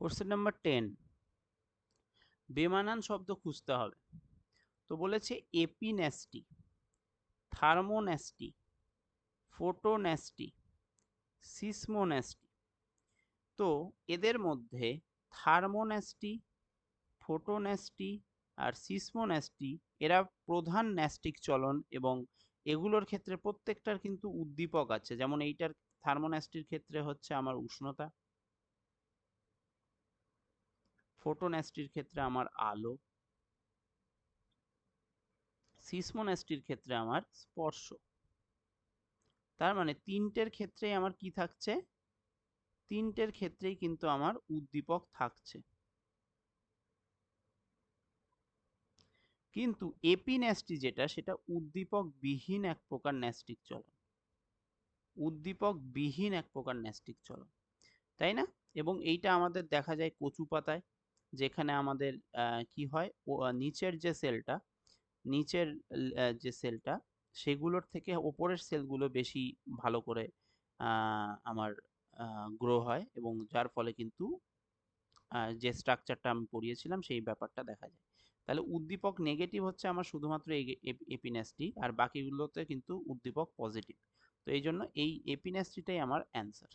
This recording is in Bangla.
কোশ্চেন নাম্বার টেন বেমানান শব্দ খুঁজতে হবে। তো বলেছে এপিন্যাস্টি, থার্মোন্যাস্টি, ফোটোন্যাস্টি, সিসমোন্যাস্টি। তো এদের মধ্যে থার্মোন্যাস্টি, ফোটোন্যাস্টি আর সিসমোন্যাস্টি, এরা প্রধান ন্যাস্টিক চলন এবং এগুলোর ক্ষেত্রে প্রত্যেকটার কিন্তু উদ্দীপক আছে। যেমন এইটার থার্মোন্যাস্টির ক্ষেত্রে হচ্ছে আমার উষ্ণতা ফোটোন্যাস্টির ক্ষেত্রে আমার আলো। সিসমোন্যাস্টির ক্ষেত্রে আমার স্পর্শ। তার মানে তিনটের ক্ষেত্রেই আমার কি থাকছে? তিনটের ক্ষেত্রেই কিন্তু আমার উদ্দীপক থাকছে। কিন্তু এপিন্যাস্টি যেটা, সেটা উদ্দীপক বিহীন এক প্রকার ন্যাস্টিক চলন। উদ্দীপক বিহীন এক প্রকার ন্যাস্টিক চলন। তাই না? এবং এইটা আমাদের দেখা যায় কচু পাতায় যেখানে আমাদের কি হয়? নিচের যে সেলটা, নিচের যে সেলটা, সেগুলোর থেকে ওপরের সেলগুলো বেশি ভালো করে আমার গ্রো হয় এবং যার ফলে কিন্তু যে স্ট্রাকচারটা আমি পড়িয়েছিলাম সেই ব্যাপারটা দেখা যায়। তাহলে উদ্দীপক নেগেটিভ হচ্ছে আমার শুধুমাত্র এপিনেসটি আর বাকিগুলোতে কিন্তু উদ্দীপক পজিটিভ তো এই জন্য এই এপিনেসটিটাই আমার অ্যান্সার